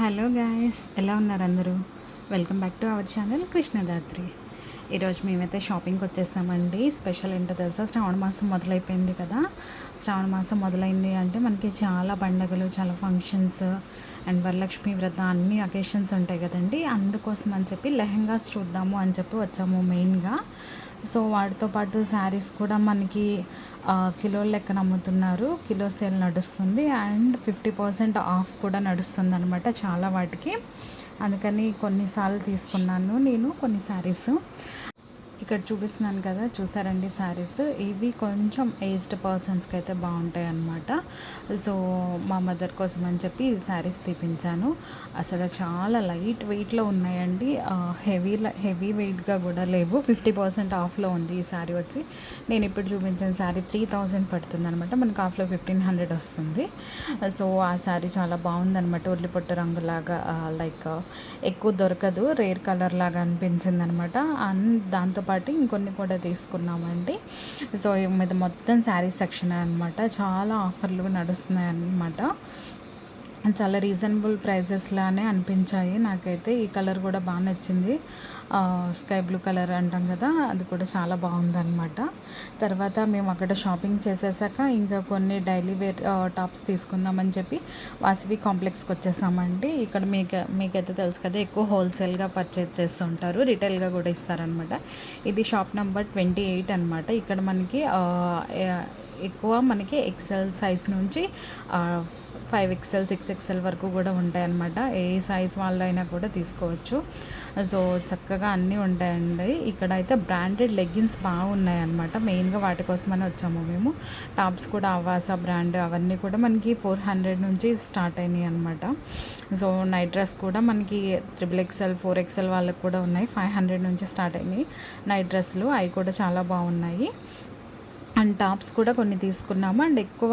Hello guys ఎలా ఉన్నారు అందరూ? Welcome back to our channel Krishnadhatri. ఈరోజు మేమైతే షాపింగ్కి వచ్చేసామండి. స్పెషల్ ఏంటో తెలుసా? శ్రావణ మాసం మొదలైపోయింది కదా? శ్రావణ మాసం మొదలైంది అంటే మనకి చాలా పండగలు చాలా ఫంక్షన్స్ అండ్ వరలక్ష్మి వ్రత అన్ని అకేషన్స్ ఉంటాయి కదండి. అందుకోసం అని చెప్పి లెహెంగాస్ చూద్దాము అని చెప్పి వచ్చాము మెయిన్గా. సో వాటితో పాటు శారీస్ కూడా మనకి ఆ, కిలోల లెక్కన అమ్ముతున్నారు కిలో సేల్ నడుస్తుంది అండ్ ఫిఫ్టీ పర్సెంట్ ఆఫ్ కూడా నడుస్తుంది అనమాట చాలా వాటికి. అందుకని కొన్నిసార్లు తీసుకున్నాను నేను కొన్ని శారీస్ ఇక్కడ చూపిస్తున్నాను కదా చూస్తారండి శారీస్ ఇవి కొంచెం ఏజ్డ్ పర్సన్స్కి అయితే బాగుంటాయి అన్నమాట సో మా మదర్ కోసం అని చెప్పి ఈ శారీస్ తీపించాను. అసలు చాలా లైట్ వెయిట్లో ఉన్నాయండి. హెవీ హెవీ వెయిట్గా కూడా లేవు. ఫిఫ్టీ పర్సెంట్ ఆఫ్లో ఉంది ఈ శారీ వచ్చి. నేను ఇప్పుడు చూపించిన శారీ త్రీ థౌజండ్ పడుతుంది అనమాట మనకు ఆఫ్లో ఫిఫ్టీన్ హండ్రెడ్ వస్తుంది. సో ఆ శారీ చాలా బాగుందన్నమాట. ఉల్లిపొట్టు రంగులాగా లైక్ ఎక్కువ దొరకదు. రేర్ కలర్ లాగా అనిపించింది అనమాట దాంతో పాటు ఇంకొన్ని కూడా తీసుకున్నామండి. సో ఇది మొత్తం శారీ సెక్షన్ అనమాట చాలా ఆఫర్లు నడుస్తున్నాయి అనమాట చాలా రీజనబుల్ ప్రైజెస్లానే అనిపించాయి. నాకైతే ఈ కలర్ కూడా బాగా నచ్చింది. స్కై బ్లూ కలర్ అంటాం కదా అది కూడా చాలా బాగుందనమాట తర్వాత మేము అక్కడ షాపింగ్ చేసేసాక ఇంకా కొన్ని డైలీ వేర్ టాప్స్ తీసుకుందామని చెప్పి వాసవి కాంప్లెక్స్కి వచ్చేసామండి. ఇక్కడ మీకు మీకైతే తెలుసు కదా ఎక్కువ హోల్సేల్గా పర్చేజ్ చేస్తుంటారు. రిటైల్గా కూడా ఇస్తారనమాట ఇది షాప్ నెంబర్ ట్వంటీ ఎయిట్ అనమాట ఇక్కడ మనకి ఎక్కువ మనకి ఎక్సెల్ సైజ్ నుంచి ఫైవ్ ఎక్సెల్ సిక్స్ ఎక్సెల్ వరకు కూడా ఉంటాయన్నమాట. ఏ సైజ్ వాళ్ళైనా కూడా తీసుకోవచ్చు. సో చక్కగా అన్నీ ఉంటాయండి. ఇక్కడ అయితే బ్రాండెడ్ లెగ్గిన్స్ బాగున్నాయి అనమాట మెయిన్గా వాటి కోసమని వచ్చాము మేము. టాప్స్ కూడా అవాసా బ్రాండ్ అవన్నీ కూడా మనకి ఫోర్ హండ్రెడ్ నుంచి స్టార్ట్ అయినాయి అనమాట సో నైట్ డ్రెస్ కూడా మనకి త్రిబుల్ ఎక్సెల్ ఫోర్ ఎక్సెల్ వాళ్ళకి కూడా ఉన్నాయి. ఫైవ్ హండ్రెడ్ నుంచి స్టార్ట్ అయినాయి. నైట్ డ్రెస్లు అవి కూడా చాలా బాగున్నాయి. అండ్ టాప్స్ కూడా కొన్ని తీసుకున్నాము. అండ్ ఎక్కువ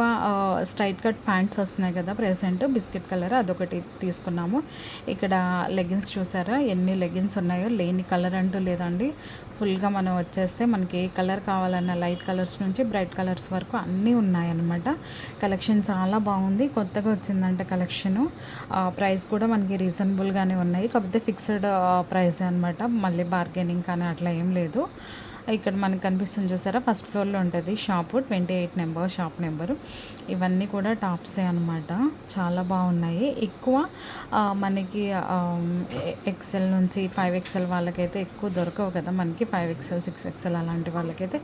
స్ట్రైట్ కట్ ప్యాంట్స్ వస్తున్నాయి కదా ప్రెసెంట్. బిస్కెట్ కలర్ అదొకటి తీసుకున్నాము. ఇక్కడ లెగిన్స్ చూసారా? ఎన్ని లెగిన్స్ ఉన్నాయో. లేని కలర్ అంటూ లేదండి. ఫుల్గా మనం వచ్చేస్తే మనకి ఏ కలర్ కావాలన్న లైట్ కలర్స్ నుంచి బ్రైట్ కలర్స్ వరకు అన్నీ ఉన్నాయన్నమాట. కలెక్షన్ చాలా బాగుంది. కొత్తగా వచ్చిందంట కలెక్షను. ప్రైస్ కూడా మనకి రీజనబుల్గానే ఉన్నాయి. కాకపోతే ఫిక్స్డ్ ప్రైస్ అనమాట మళ్ళీ బార్గెనింగ్ కానీ అట్లా ఏం లేదు. ఇక్కడ మనకు కనిపిస్తుంది చూసారా? ఫస్ట్ ఫ్లోర్లో ఉంటుంది shop. Twenty eight number shop number. ఇవన్నీ కూడా టాప్సే అనమాట చాలా బాగున్నాయి. ఎక్కువ మనకి ఎక్సెల్ నుంచి ఫైవ్ ఎక్సెల్ వాళ్ళకైతే ఎక్కువ దొరకవు కదా మనకి. ఫైవ్ ఎక్సెల్ సిక్స్ ఎక్సెల్ అలాంటి వాళ్ళకైతే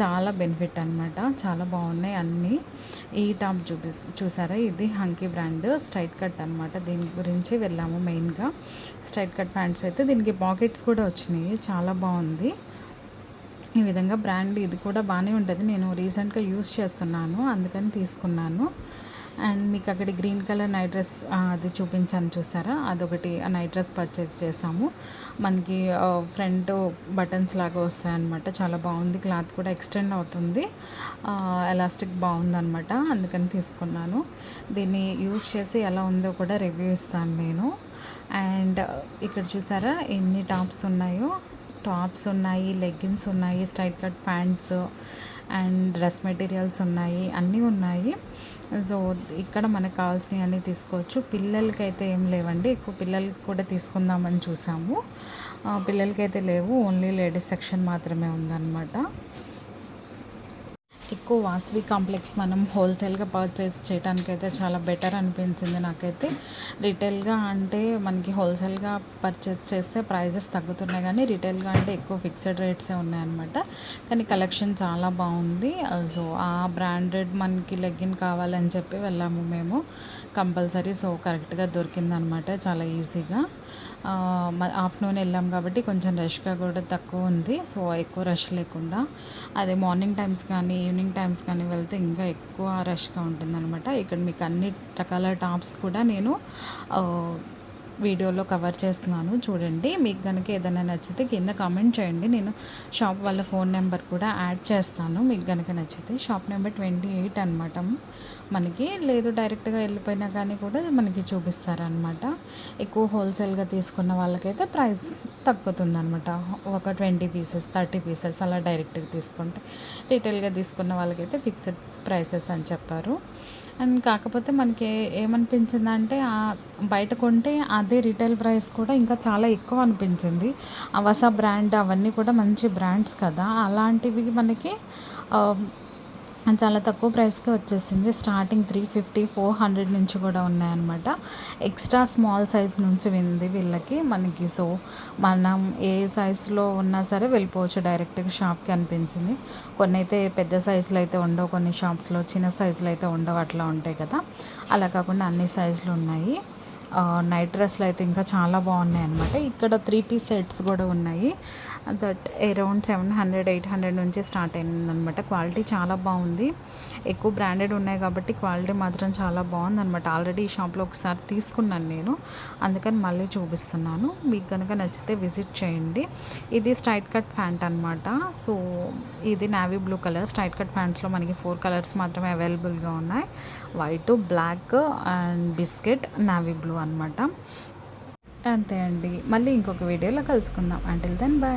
చాలా బెనిఫిట్ అనమాట చాలా బాగున్నాయి అన్నీ. ఈ టాప్ చూపి చూసారా? ఇది హంకీ బ్రాండ్ స్ట్రైట్ కట్ అనమాట దీని గురించి వెళ్ళాము మెయిన్గా. స్ట్రైట్ కట్ ప్యాంట్స్ అయితే దీనికి పాకెట్స్ కూడా వచ్చినాయి. చాలా బాగుంది. ఈ విధంగా బ్రాండ్ ఇది కూడా బాగానే ఉంటుంది. నేను రీసెంట్గా యూస్ చేస్తున్నాను. అందుకని తీసుకున్నాను. అండ్ మీకు అక్కడ గ్రీన్ కలర్ నైట్ డ్రెస్ అది చూపించాను చూసారా? అదొకటి ఆ నైట్ డ్రెస్ పర్చేస్ చేసాము మనకి ఫ్రంట్ బటన్స్ లాగా వస్తాయన్నమాట. చాలా బాగుంది. క్లాత్ కూడా ఎక్స్టెండ్ అవుతుంది. ఎలాస్టిక్ బాగుందన్నమాట. అందుకని తీసుకున్నాను. దీన్ని యూస్ చేసి ఎలా ఉందో కూడా రివ్యూ ఇస్తాను నేను. అండ్ ఇక్కడ చూసారా? ఎన్ని టాప్స్ ఉన్నాయో. టాప్స్ ఉన్నాయి లెగ్గిన్స్ ఉన్నాయి straight cut pants and dress materials ఉన్నాయి అన్నీ ఉన్నాయి. సో ఇక్కడ మనకు కావాల్సినవి అన్నీ తీసుకోవచ్చు. పిల్లలకి అయితే ఏం లేవండి. ఎక్కువ పిల్లలకి కూడా తీసుకుందామని చూసాము. పిల్లలకైతే లేవు. ఓన్లీ లేడీస్ సెక్షన్ మాత్రమే ఉందన్నమాట. ఎక్కువ వాసవి కాంప్లెక్స్ మనం హోల్సేల్గా పర్చేస్ చేయడానికి అయితే చాలా బెటర్ అనిపించింది నాకైతే. రిటైల్గా అంటే మనకి హోల్సేల్గా పర్చేస్ చేస్తే ప్రైజెస్ తగ్గుతున్నాయి కానీ రిటైల్గా అంటే ఎక్కువ ఫిక్స్డ్ రేట్సే ఉన్నాయన్నమాట. కానీ కలెక్షన్ చాలా బాగుంది. సో ఆ బ్రాండెడ్ మనకి లెగ్గిన్ కావాలని చెప్పి వెళ్ళాము మేము. కంపల్సరీ సో కరెక్ట్గా దొరికిందనమాట చాలా ఈజీగా. ఆఫ్టర్నూన్ వెళ్ళాం కాబట్టి కొంచెం రష్గా కూడా తక్కువ ఉంది. సో ఎక్కువ రష్ లేకుండా. అదే మార్నింగ్ టైమ్స్ కానీ ఈవినింగ్ టైమ్స్ కానీ వెళ్తే ఇంకా ఎక్కువ రష్గా ఉంటుందన్నమాట. ఇక్కడ మీకు అన్ని రకాల టాప్స్ కూడా నేను వీడియోలో కవర్ చేస్తున్నాను. చూడండి మీకు కనుక ఏదైనా నచ్చితే కింద కామెంట్ చేయండి. నేను షాప్ వాళ్ళ ఫోన్ నెంబర్ కూడా యాడ్ చేస్తాను. మీకు కనుక నచ్చితే షాప్ నెంబర్ ట్వంటీ ఎయిట్ అనమాట మనకి లేదు డైరెక్ట్గా వెళ్ళిపోయినా కానీ కూడా మనకి చూపిస్తారనమాట ఎక్కువ హోల్సేల్గా తీసుకున్న వాళ్ళకైతే ప్రైస్ తగ్గుతుంది అనమాట ఒక ట్వంటీ పీసెస్ థర్టీ పీసెస్ అలా డైరెక్ట్గా తీసుకుంటే రీటైల్గా తీసుకున్న వాళ్ళకైతే ఫిక్స్డ్ ప్రైసెస్ అని చెప్పారు. అండ్ కాకపోతే మనకి ఏమనిపించిందంటే బయట కొంటే అదే రీటైల్ ప్రైస్ కూడా ఇంకా చాలా ఎక్కువ అనిపించింది. అవసా బ్రాండ్ అవన్నీ కూడా మంచి బ్రాండ్స్ కదా. అలాంటివి మనకి చాలా తక్కువ ప్రైస్కి వచ్చేసింది. Starting three fifty four hundred నుంచి కూడా ఉన్నాయన్నమాట. ఎక్స్ట్రా స్మాల్ సైజ్ నుంచి ఉంది వీళ్ళకి మనకి. సో మనం ఏ సైజులో ఉన్నా సరే వెళ్ళిపోవచ్చు. డైరెక్ట్గా షాప్కి అనిపించింది. కొన్ని అయితే పెద్ద సైజులు అయితే ఉండవు. కొన్ని షాప్స్లో చిన్న సైజులు అయితే ఉండవు. అట్లా ఉంటాయి కదా. అలా కాకుండా అన్ని సైజులు ఉన్నాయి. నైట్ డ్రెస్లు అయితే ఇంకా చాలా బాగున్నాయి అనమాట ఇక్కడ త్రీ పీస్ సెట్స్ కూడా ఉన్నాయి. That around seven hundred eight hundred నుంచి స్టార్ట్ అయిందనమాట క్వాలిటీ చాలా బాగుంది. ఎక్కువ బ్రాండెడ్ ఉన్నాయి కాబట్టి క్వాలిటీ మాత్రం చాలా బాగుందనమాట ఆల్రెడీ ఈ షాప్లో ఒకసారి తీసుకున్నాను నేను. అందుకని మళ్ళీ చూపిస్తున్నాను. మీకు కనుక నచ్చితే విజిట్ చేయండి. ఇది స్ట్రైట్ కట్ ప్యాంట్ అనమాట సో ఇది navy blue colour. Straight cut ప్యాంట్స్లో మనకి ఫోర్ కలర్స్ మాత్రమే అవైలబుల్గా ఉన్నాయి. White black and biscuit navy blue అనమాట అంతే అండి. మళ్ళీ ఇంకొక వీడియోలో కలుసుకుందాం. Until then bye